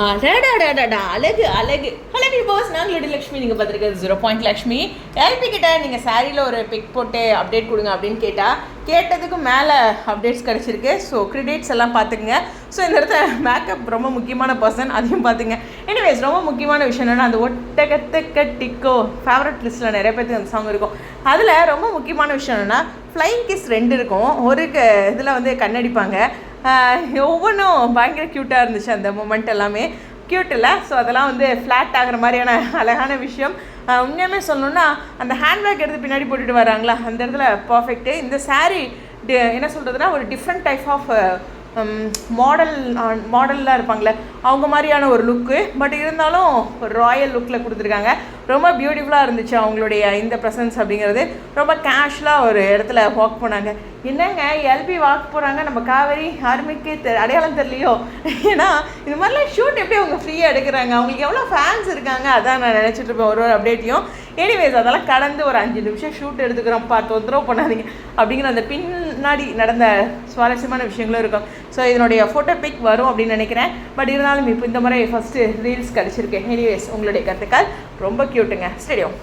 அடடடடடா, அழகு அழகு. அழகு பாஸ் நான் லெடி லக்ஷ்மி நீங்கள் பார்த்துருக்கிறது ஜீரோ பாயிண்ட் லக்ஷ்மி எல்பி கிட்ட நீங்கள் சாரியில் ஒரு பிக் போட்டு அப்டேட் கொடுங்க அப்படின்னு கேட்டால் கேட்டதுக்கு மேலே அப்டேட்ஸ் கிடச்சிருக்கு. ஸோ கிரெடிட்ஸ் எல்லாம் பார்த்துக்குங்க. ஸோ இந்த இடத்துல மேக்கப் ரொம்ப முக்கியமான பர்சன் அதையும் பார்த்துங்க எனிவேஸ் ரொம்ப முக்கியமான விஷயம் என்னென்னா அந்த ஒட்டகத்தக்க டிக்கோ ஃபேவரட் லிஸ்ட்டில் நிறைய பேருக்கு அந்த சாங் இருக்கும். அதில் ரொம்ப முக்கியமான விஷயம் என்னென்னா ஃப்ளைங் கிஸ் ரெண்டு இருக்கும். ஒரு இதில் வந்து கண்ணடிப்பாங்க. ஒவ்வொன்றும் பயங்கர க்யூட்டாக இருந்துச்சு அந்த மூமெண்ட் எல்லாமே. க்யூட் இல்லை ஸோ அதெல்லாம் வந்து ஃப்ளாட் ஆகிற மாதிரியான அழகான விஷயம். உண்மையுமே சொல்லணுன்னா அந்த ஹேண்ட்பேக் எடுத்து பின்னாடி போட்டுட்டு வராங்களா? அந்த இடத்துல பர்ஃபெக்ட்டு இந்த சாரீ என்ன சொல்கிறதுனா ஒரு டிஃப்ரெண்ட் டைப் ஆஃப் மாடல் மாடல்லாம் இருப்பாங்களே அவங்க மாதிரியான ஒரு லுக்கு பட் இருந்தாலும் ஒரு ராயல் லுக்கில் கொடுத்துருக்காங்க. ரொம்ப பியூட்டிஃபுல்லாக இருந்துச்சு அவங்களுடைய இந்த ப்ரெசன்ஸ் அப்படிங்கிறது. ரொம்ப கேஷுவலாக ஒரு இடத்துல வாக் பண்ணாங்க என்னங்க எல்பி வாக் போகிறாங்க நம்ம காவேரி யாருமேக்கே தெ அடையாளம் தெரியலையோ? ஏன்னா இந்த மாதிரிலாம் ஷூட் எப்படி அவங்க ஃப்ரீயாக எடுக்கிறாங்க? அவங்களுக்கு எவ்வளோ ஃபேன்ஸ் இருக்காங்க? அதான் நான் நினச்சிட்டு இருப்பேன். ஒரு ஒரு அப்டேட்டையும் எனிவேஸ் அதெல்லாம் கடந்து ஒரு அஞ்சு நிமிஷம் ஷூட் எடுத்துக்கிறோம். பார்த்து தொந்தரவு பண்ணாதீங்க. அப்படிங்கிற அந்த பின்னாடி நடந்த சுவாரஸ்யமான விஷயங்களும் இருக்கும். ஸோ இதனுடைய ஃபோட்டோ பிக் வரும் அப்படின்னு நினைக்கிறேன். பட் இருந்தாலும் இப்போ இந்த முறை ஃபஸ்ட்டு ரீல்ஸ் கிடச்சிருக்கு எனிவேஸ் உங்களுடைய கருத்துக்கள் ரொம்ப க்யூட்டுங்க ஸ்டேடியம்